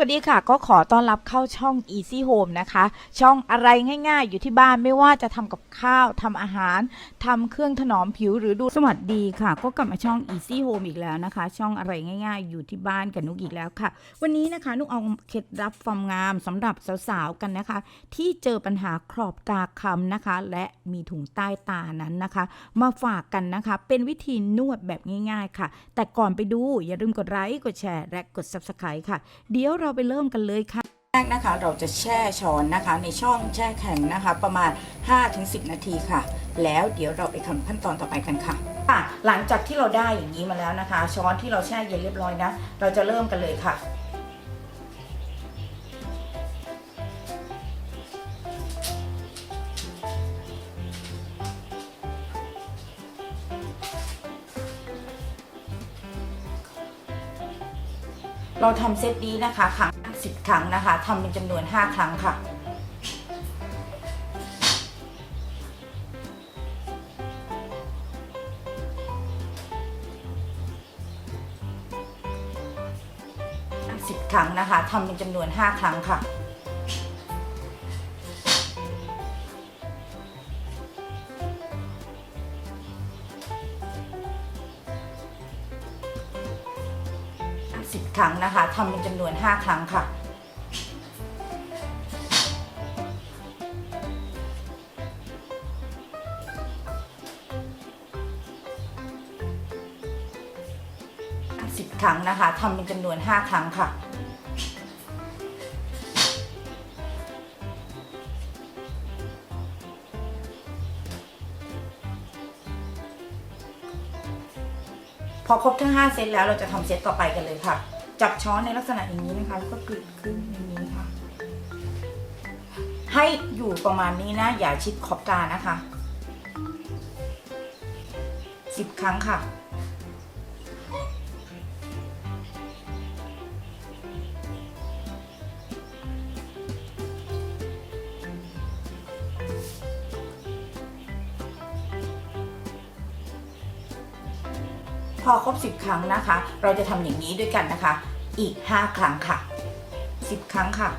วัสดีค่ะ ก็ขอต้อนรับเข้าช่อง Easy Home นะคะ ช่องอะไรง่ายๆ อยู่ที่บ้านไม่ว่าจะทำกับข้าวทำอาหารทำเครื่องถนอมผิวหรือดูสวัสดีค่ะ ก็กลับมาช่อง Easy Home อีกแล้วนะคะ ช่องอะไรง่ายๆ อยู่ที่บ้านกับนุกอีกแล้วค่ะ วันนี้นะคะนุกเอาเคล็ดลับความงามสำหรับสาวๆกันนะคะ ที่เจอปัญหาครอบกาคำนะคะ และมีถุงใต้ตานั้นนะคะ มาฝากกันนะคะ เป็นวิธีนวดแบบง่าย ๆ ค่ะ แต่ก่อนไปดูอย่าลืมกดไลค์กดแชร์และกด Subscribe ค่ะ เดี๋ยวเราไปเริ่มกันเลยค่ะแรกนะคะเราจะแช่ช้อนนะคะ ในช่องแช่แข็งนะคะ ประมาณ 5-10 นาทีค่ะ แล้วเดี๋ยวเราไปทำขั้นตอนต่อไปกันค่ะค่ะ หลังจากที่เราได้อย่างนี้มาแล้วนะคะ ช้อนที่เราแช่เย็นเรียบร้อยนะ เราจะเริ่มกันเลยค่ะ เราทำเซตนี้นะคะครั้งสิบครั้งนะคะทำเป็นจำนวน5ครั้งค่ะสิบครั้งนะคะทำเป็นจำนวน5ครั้งค่ะ สิบครั้งนะคะทำเป็นจำนวน 5 ครั้งค่ะสิบครั้งนะคะทำเป็นจำนวน 5 ครั้งค่ะ พอครบทั้ง 5 เซตแล้วเราจะทำเซตต่อไปกันเลยค่ะ จับช้อนในลักษณะอย่างนี้นะคะแล้วก็กลิดขึ้นอย่างนี้ค่ะ ให้อยู่ประมาณนี้นะ อย่าชิดขอบตานะคะ 10 ครั้งค่ะ อครบ 10 ครั้งนะคะ เราจะทำอย่างนี้ด้วยกันนะคะ อีก 5 ครั้งค่ะ 10 ครั้งค่ะ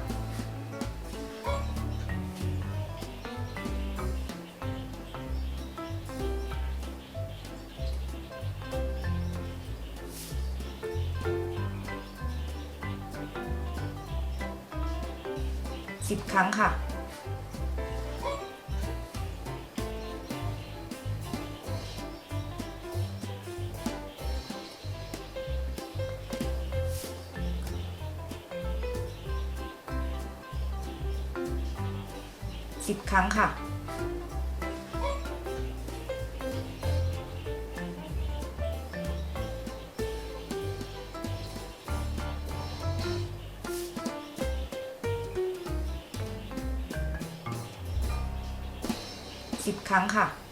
10 ครั้งค่ะ 10 ครั้งค่ะสิบครั้งค่ะ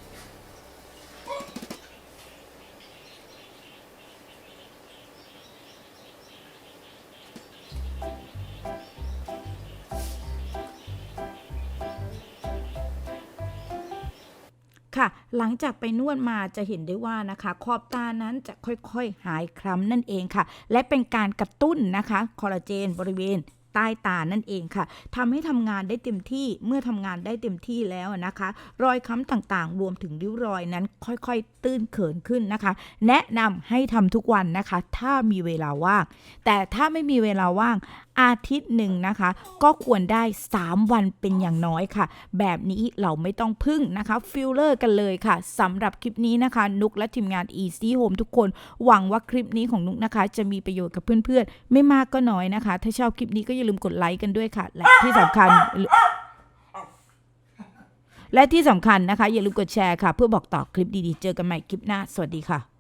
ค่ะ หลังจากไปนวดมาจะเห็นได้ว่านะคะ ขอบตานั้นจะค่อยๆ หายคล้ำนั่นเองค่ะ และเป็นการกระตุ้นนะคะคอลลาเจนบริเวณ ใต้ตานั่นเองค่ะทำให้ทำงานได้เต็มที่เมื่อทำงานได้เต็มที่แล้วนะคะ รอยค้ำต่างๆ รวมถึงริ้วรอยนั้นค่อยๆ ตื้นเขินขึ้นนะคะ แนะนำให้ทำทุกวันนะคะ ถ้ามีเวลาว่าง แต่ถ้าไม่มีเวลาว่างอาทิตย์หนึ่งนะคะ ก็ควรได้ 3 วันเป็นอย่างน้อยค่ะ แบบนี้เราไม่ต้องพึ่งนะคะฟิลเลอร์กันเลยค่ะสำหรับคลิปนี้นะคะ นุกและทีมงาน Easy Home ทุกคน หวังว่าคลิปนี้ของนุกนะคะ จะมีประโยชน์กับเพื่อนๆ ไม่มากก็น้อยนะคะ ถ้าชอบคลิปนี้ก็อย่าลืมกดไลค์กันด้วยค่ะ และที่สำคัญ และที่สำคัญนะคะ อย่าลืมกดแชร์ค่ะ เพื่อบอกต่อคลิปดีๆ เจอกันใหม่คลิปหน้า สวัสดีค่ะ